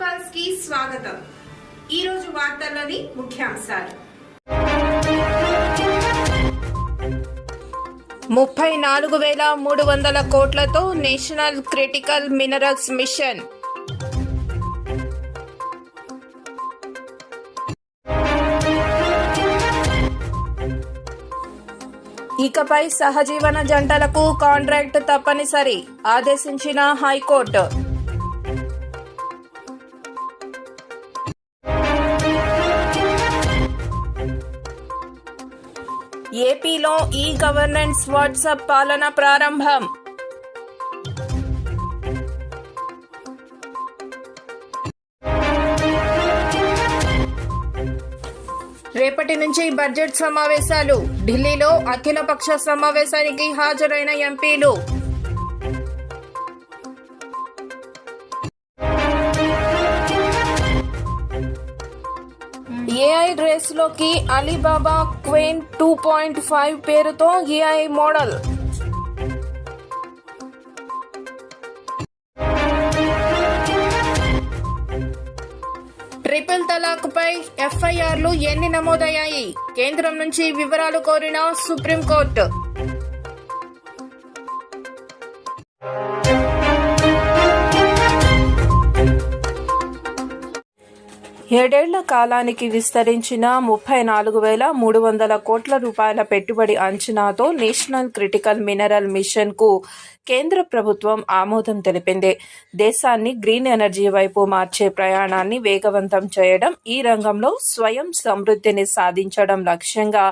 పల్స్కి స్వాగతం. ఈ రోజు వార్తల్లోని ముఖ్యాంశాలు. ముప్పై నాలుగు వేల మూడు వందల కోట్లతో నేషనల్ క్రిటికల్ మినరల్స్ మిషన్. ఇకపై సహజీవన జంటలకు కాంట్రాక్ట్ తప్పనిసరి ఆదేశించిన హైకోర్టు. ఏపీలో ఈ గవర్నెన్స్ వాట్సాప్ పాలన ప్రారంభం. రేపటి నుంచి బడ్జెట్ సమావేశాలు. ఢిల్లీలో అఖిలపక్ష సమావేశానికి హాజరైన ఎంపీలు. AI రేస్లోకి Alibaba Qwen two point five పేరుతో ఏఐ మోడల్. ట్రిపుల్ తలాక్ పై ఎఫ్ఐఆర్లు ఎన్ని నమోదయ్యాయి? కేంద్రం నుంచి వివరాలు కోరిన సుప్రీంకోర్టు. ఏడేళ్ళ కాలానికి విస్తరించిన ముప్పై నాలుగు వేల మూడు వందల కోట్ల రూపాయల పెట్టుబడి అంచనాతో నేషనల్ క్రిటికల్ మినరల్ మిషన్కు కేంద్ర ప్రభుత్వం ఆమోదం తెలిపింది. దేశాన్ని గ్రీన్ ఎనర్జీ వైపు మార్చే ప్రయాణాన్ని వేగవంతం చేయడం ఈ రంగంలో స్వయం సమృద్ధిని సాధించడం లక్ష్యంగా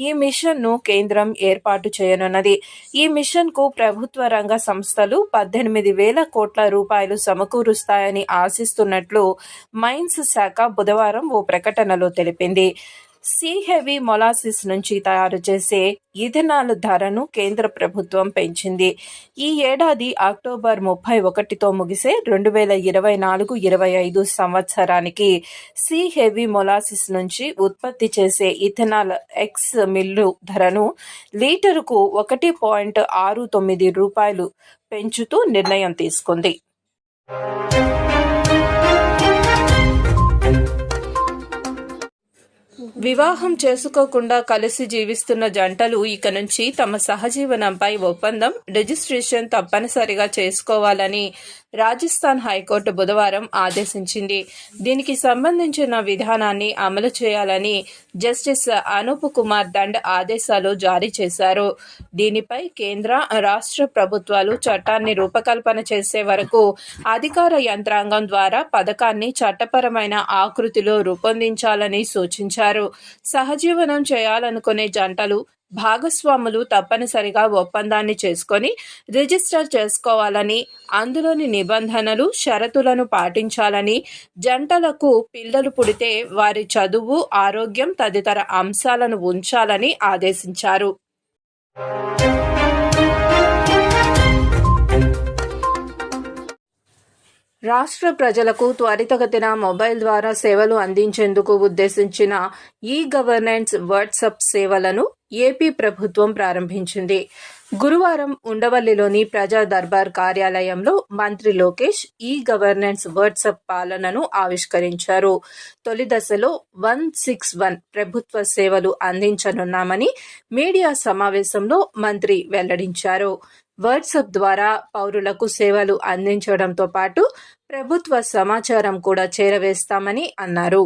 ఈ మిషన్ను కేంద్రం ఏర్పాటు చేయనున్నది. ఈ మిషన్కు ప్రభుత్వ రంగ సంస్థలు పద్దెనిమిది వేల కోట్ల రూపాయలు సమకూరుస్తాయని ఆశిస్తున్నట్లు మైన్స్ శాఖ బుధవారం ఓ ప్రకటనలో తెలిపింది. సి హెవీ మొలాసిస్ నుంచి తయారు చేసే ఇథనాల్ ధరను కేంద్ర ప్రభుత్వం పెంచింది. ఈ ఏడాది అక్టోబర్ ముప్పై ఒకటితో ముగిసే రెండు వేల ఇరవై నాలుగు ఇరవై ఐదు సంవత్సరానికి సి హెవీ మొలాసిస్ నుంచి ఉత్పత్తి చేసే ఇథనాల్ ఎక్స్ మిల్లు ధరను లీటరుకు ఒకటి పాయింట్ ఆరు తొమ్మిది రూపాయలు పెంచుతూ నిర్ణయం తీసుకుంది. వివాహం చేసుకోకుండా కలిసి జీవిస్తున్న జంటలు ఇక నుంచి తమ సహజీవనంపై ఒప్పందం రిజిస్ట్రేషన్ తప్పనిసరిగా చేసుకోవాలని రాజస్థాన్ హైకోర్టు బుధవారం ఆదేశించింది. దీనికి సంబంధించిన విధానాన్ని అమలు చేయాలని జస్టిస్ అనూప్ కుమార్ దండ్ ఆదేశాలు జారీ చేశారు. దీనిపై కేంద్ర రాష్ట్ర ప్రభుత్వాలు చట్టాన్ని రూపకల్పన చేసే వరకు అధికార యంత్రాంగం ద్వారా పథకాన్ని చట్టపరమైన ఆకృతిలో రూపొందించాలని సూచించారు. సహజీవనం చేయాలనుకునే జంటలు భాగస్వాములు తప్పనిసరిగా ఒప్పందాన్ని చేసుకొని రిజిస్టర్ చేసుకోవాలని అందులోని నిబంధనలు షరతులను పాటించాలని జంటలకు పిల్లలు పుడితే వారి చదువు ఆరోగ్యం తదితర అంశాలను ఉంచాలని ఆదేశించారు. రాష్ట్ర ప్రజలకు త్వరితగతిన మొబైల్ ద్వారా సేవలు అందించేందుకు ఉద్దేశించిన ఈ గవర్నెన్స్ వాట్సప్ సేవలను ఏపీ ప్రభుత్వం ప్రారంభించింది. గురువారం ఉండవల్లిలోని ప్రజా దర్బార్ కార్యాలయంలో మంత్రి లోకేష్ ఈ గవర్నెన్స్ వాట్సప్ పాలనను ఆవిష్కరించారు. తొలి దశలో వన్ సిక్స్ వన్ ప్రభుత్వ సేవలు అందించనున్నామని మీడియా సమావేశంలో మంత్రి వెల్లడించారు. వాట్సాప్ ద్వారా పౌరులకు సేవలు అందించడంతో పాటు ప్రభుత్వ సమాచారం కూడా చేరవేస్తామని అన్నారు.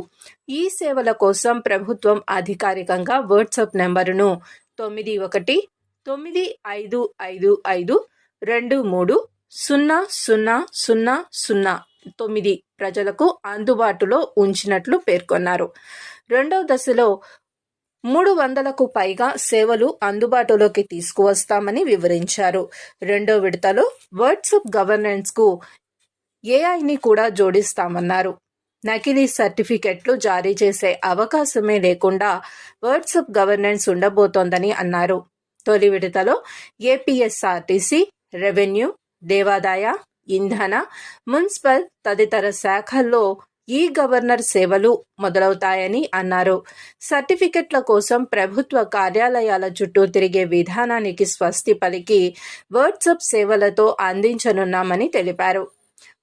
ఈ సేవల కోసం ప్రభుత్వం అధికారికంగా వాట్సాప్ నెంబరును తొమ్మిది ఒకటి తొమ్మిది ఐదు ఐదు ఐదు రెండు మూడు సున్నా సున్నా సున్నా సున్నా తొమ్మిది ప్రజలకు అందుబాటులో ఉంచినట్లు పేర్కొన్నారు. రెండవ దశలో మూడు వందలకు పైగా సేవలు అందుబాటులోకి తీసుకువస్తామని వివరించారు. రెండో విడతలో వాట్సాప్ గవర్నెన్స్కు ఏఐని కూడా జోడిస్తామన్నారు. నకిలీ సర్టిఫికెట్లు జారీ చేసే అవకాశమే లేకుండా వాట్సాప్ గవర్నెన్స్ ఉండబోతోందని అన్నారు. తొలి విడతలో ఏపీఎస్ఆర్టీసీ రెవెన్యూ దేవాదాయ ఇంధన మున్సిపల్ తదితర శాఖల్లో ఈ గవర్నర్ సేవలు మొదలవుతాయని అన్నారు. సర్టిఫికెట్ల కోసం ప్రభుత్వ కార్యాలయాల చుట్టూ తిరిగే విధానానికి స్వస్తి పలికి వాట్సాప్ సేవలతో అందించనున్నామని తెలిపారు.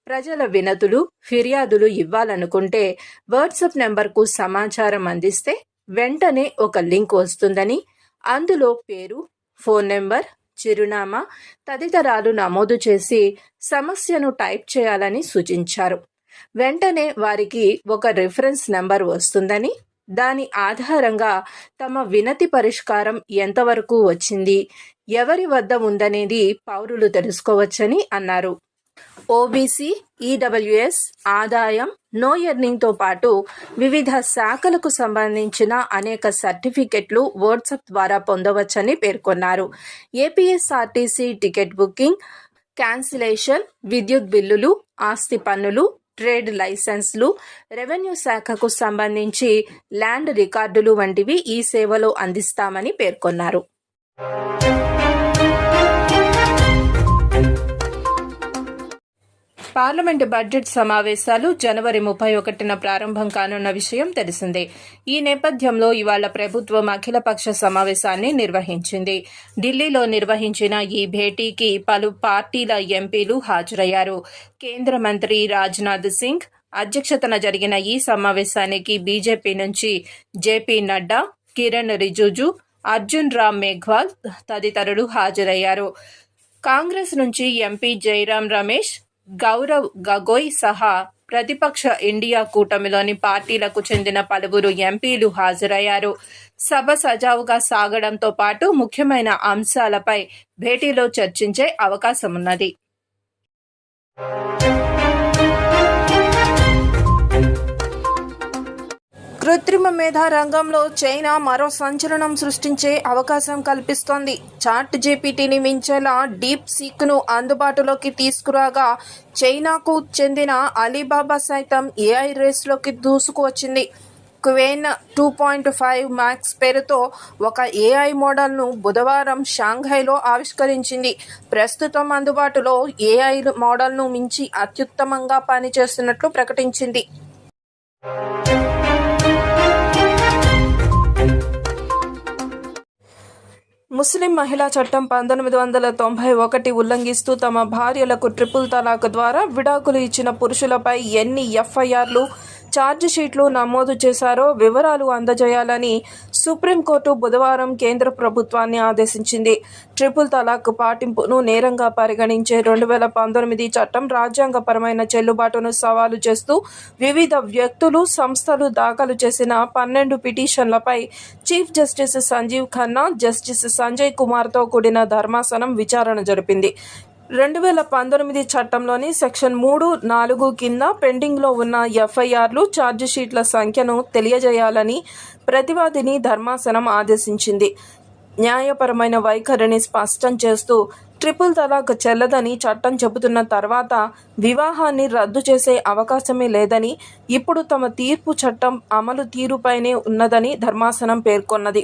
ప్రజల వినతులు ఫిర్యాదులు ఇవ్వాలనుకుంటే వాట్సప్ నెంబర్కు సమాచారం అందిస్తే వెంటనే ఒక లింక్ వస్తుందని అందులో పేరు ఫోన్ నెంబర్ చిరునామా తదితరాలు నమోదు చేసి సమస్యను టైప్ చేయాలని సూచించారు. వెంటనే వారికి ఒక రిఫరెన్స్ నెంబర్ వస్తుందని దాని ఆధారంగా తమ వినతి పరిష్కారం ఎంతవరకు వచ్చింది ఎవరి వద్ద ఉందనేది పౌరులు తెలుసుకోవచ్చని అన్నారు. ఓబీసీ ఈడబ్ల్యూఎస్ ఆదాయం నో ఎర్నింగ్తో పాటు వివిధ శాఖలకు సంబంధించిన అనేక సర్టిఫికెట్లు వాట్సాప్ ద్వారా పొందవచ్చని పేర్కొన్నారు. ఏపీఎస్ఆర్టీసీ టికెట్ బుకింగ్ క్యాన్సిలేషన్ విద్యుత్ బిల్లులు ఆస్తి పన్నులు ట్రేడ్ లైసెన్స్లు రెవెన్యూ శాఖకు సంబంధించి ల్యాండ్ రికార్డులు వంటివి ఈ సేవలో అందిస్తామని పేర్కొన్నారు. పార్లమెంటు బడ్జెట్ సమావేశాలు జనవరి ముప్పై ఒకటిన ప్రారంభం కానున్న విషయం తెలిసిందే. ఈ నేపథ్యంలో ఇవాళ ప్రభుత్వం అఖిలపక్ష సమావేశాన్ని నిర్వహించింది. ఢిల్లీలో నిర్వహించిన ఈ భేటీకి పలు పార్టీల ఎంపీలు హాజరయ్యారు. కేంద్ర మంత్రి రాజ్నాథ్ సింగ్ అధ్యక్షతన జరిగిన ఈ సమావేశానికి బీజేపీ నుంచి జేపీ నడ్డా కిరణ్ రిజుజు అర్జున్ రామ్ మేఘ్వాల్ తదితరులు హాజరయ్యారు. కాంగ్రెస్ నుంచి ఎంపీ జైరాం రమేష్ గౌరవ్ గగోయ్ సహా ప్రతిపక్ష ఇండియా కూటమిలోని పార్టీలకు చెందిన పలువురు ఎంపీలు హాజరయ్యారు. సభ సజావుగా సాగడంతో పాటు ముఖ్యమైన అంశాలపై భేటీలో చర్చించే అవకాశమున్నది. కృత్రిమ మేధా రంగంలో చైనా మరో సంచలనం సృష్టించే అవకాశం కల్పిస్తోంది. చాట్ జీపీటీని మించేలా డీప్ సీక్ను అందుబాటులోకి తీసుకురాగా చైనాకు చెందిన అలీబాబా సైతం ఏఐ రేస్లోకి దూసుకువచ్చింది. Qwen two point five max పేరుతో ఒక ఏఐ మోడల్ను బుధవారం షాంఘైలో ఆవిష్కరించింది. ప్రస్తుతం అందుబాటులో ఏఐ మోడల్ను మించి అత్యుత్తమంగా పనిచేస్తున్నట్లు ప్రకటించింది. ముస్లిం మహిళా చట్టం పంతొమ్మిది వందల తొంభై ఒకటి ఉల్లంఘిస్తూ తమ భార్యలకు ట్రిపుల్ తలాక్ ద్వారా విడాకులు ఇచ్చిన పురుషులపై ఎన్ని ఎఫ్ఐఆర్లు ఛార్జ్ షీట్లు నమోదు చేశారో వివరాలు అందజేయాలని సుప్రీంకోర్టు బుధవారం కేంద్ర ప్రభుత్వాన్ని ఆదేశించింది. ట్రిపుల్ తలాక్ పాటింపును నేరంగా పరిగణించే రెండు వేల పంతొమ్మిది చట్టం రాజ్యాంగపరమైన చెల్లుబాటును సవాలు చేస్తూ వివిధ వ్యక్తులు సంస్థలు దాఖలు చేసిన పన్నెండు పిటిషన్లపై chief justice Sanjiv Khanna justice Sanjay కుమార్తో కూడిన ధర్మాసనం విచారణ జరిపింది. రెండు వేల పంతొమ్మిది చట్టంలోని సెక్షన్ మూడు నాలుగు కింద పెండింగ్లో ఉన్న ఎఫ్ఐఆర్లు ఛార్జిషీట్ల సంఖ్యను తెలియజేయాలని ప్రతివాదిని ధర్మాసనం ఆదేశించింది. న్యాయపరమైన వైఖరిని స్పష్టం చేస్తూ ట్రిపుల్ తలాక్ చెల్లదని చట్టం చెబుతున్న తర్వాత వివాహాన్ని రద్దు చేసే అవకాశమే లేదని ఇప్పుడు తమ తీర్పు చట్టం అమలు తీరుపైనే ఉన్నదని ధర్మాసనం పేర్కొన్నది.